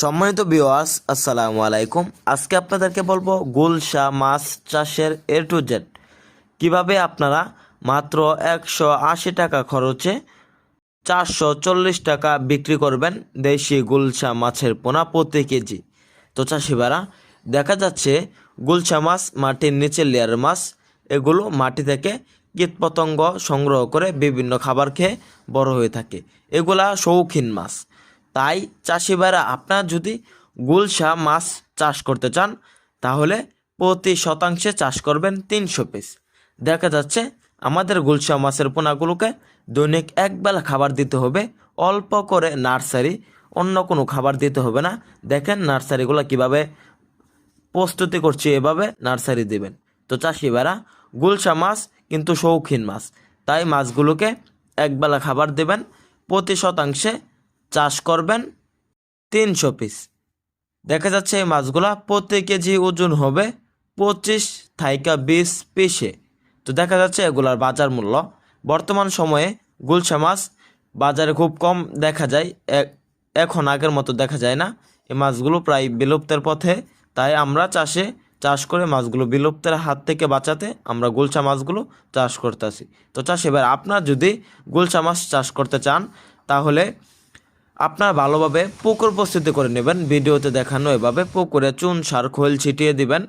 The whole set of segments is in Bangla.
সম্মানিত বিওয়াস আসসালামু আলাইকুম। আজকে আপনাদেরকে বলব গুলশা মাছ চাষের এ টু জেড কীভাবে আপনারা মাত্র একশো আশি টাকা খরচে চারশো চল্লিশ টাকা বিক্রি করবেন দেশি গুলশা মাছের পোনা প্রতি কেজি? তো চাষিবারা দেখা যাচ্ছে গুলশা মাছ মাটির নিচের লেয়ার মাছ, এগুলো মাটি থেকে কীটপতঙ্গ সংগ্রহ করে বিভিন্ন খাবার খেয়ে বড় হয়ে থাকে। এগুলা শৌখিন মাছ। তাই চাষিবারা আপনার যদি গুলশা মাছ চাষ করতে চান, তাহলে প্রতি শতাংশে চাষ করবেন তিনশো পিস। দেখা যাচ্ছে আমাদের গুলশা মাছের পোনাগুলোকে দৈনিক একবেলা খাবার দিতে হবে, অল্প করে নার্সারি, অন্য কোনো খাবার দিতে হবে না। দেখেন নার্সারিগুলো কীভাবে প্রস্তুতি করছি, এভাবে নার্সারি দিবেন। তো চাষিবারা গুলশা মাছ কিন্তু শৌখিন মাছ, তাই মাছগুলোকে একবেলা খাবার দেবেন, প্রতি শতাংশে চাষ করবেন তিনশো পিস দেখা যাচ্ছে এই মাছগুলা প্রতি কেজি ওজন হবে পঁচিশ থাইকা বিশ পিসে। তো দেখা যাচ্ছে এগুলার বাজার মূল্য। বর্তমান সময়ে গুলশা মাছ বাজারে খুব কম দেখা যায়। এখন আগের মতো দেখা যায় না। এই মাছগুলো প্রায় বিলুপ্তের পথে। তাই আমরা চাষে চাষ করে মাছগুলো বিলুপ্তের হাত থেকে বাঁচাতে আমরা গুলশা মাছগুলো চাষ করতেছি। তো চাষ এবার আপনার যদি গুলশা মাছ চাষ করতে চান, তাহলে আপনার ভালোভাবে পুকুর প্রস্তুতি করে নেবেন, ভিডিওতে দেখানো এভাবে পুকুরে চুন, সার, খোল ছিটিয়ে দিবেন,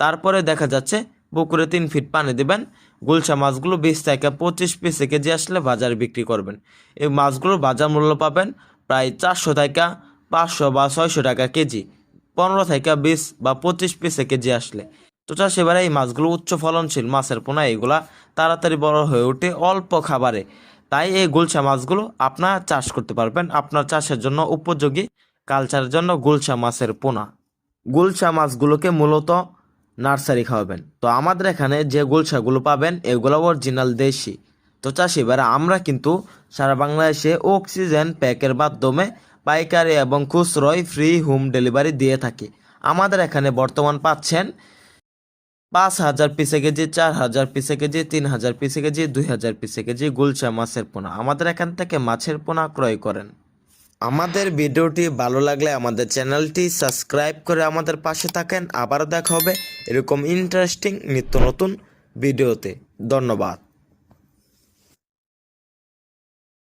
তারপরে দেখা যাচ্ছে পুকুরে তিন ফিট পানি দিবেন, গুলশা মাছগুলো বিশ থেকে পঁচিশ পিসে কেজি আসলে বাজারে বিক্রি করবেন। এই মাছগুলোর বাজার মূল্য পাবেন প্রায় চারশো থেকে পাঁচশো বা ছয়শো টাকা কেজি, পনেরো থেকে বিশ বা পঁচিশ পিসে কেজি আসলে। তো চাষ, এবারে এই মাছগুলো উচ্চ ফলনশীল মাছের পোনা, এগুলা তাড়াতাড়ি বড় হয়ে ওঠে অল্প খাবারে। তাই এই গুলশা মাছগুলো আপনার চাষ করতে পারবেন। আপনার চাষের জন্য উপযোগী, কালচারের জন্য গুলশা মাছের পোনা। গুলশা মাছগুলোকে মূলত নার্সারি খাওয়াবেন। তো আমাদের এখানে যে গুলশাগুলো পাবেন, এগুলো অরিজিনাল দেশি। তো চাষি এবারে আমরা কিন্তু সারা বাংলাদেশে অক্সিজেন প্যাকের মাধ্যমে পাইকারি এবং খুচরোয় ফ্রি হোম ডেলিভারি দিয়ে থাকি। আমাদের এখানে বর্তমান পাচ্ছেন পাঁচ হাজার পিসে কেজি চার হাজার পিসে কেজি তিন হাজার পিসে কেজি দুই হাজার পিসে কেজি গুলশা মাছের পোনা। আমাদের এখান থেকে মাছের পোনা ক্রয় করেন। আমাদের ভিডিওটি ভালো লাগলে আমাদের চ্যানেলটি সাবস্ক্রাইব করে আমাদের পাশে থাকেন। আবারও দেখা হবে এরকম ইন্টারেস্টিং নিত্য নতুন ভিডিওতে। ধন্যবাদ।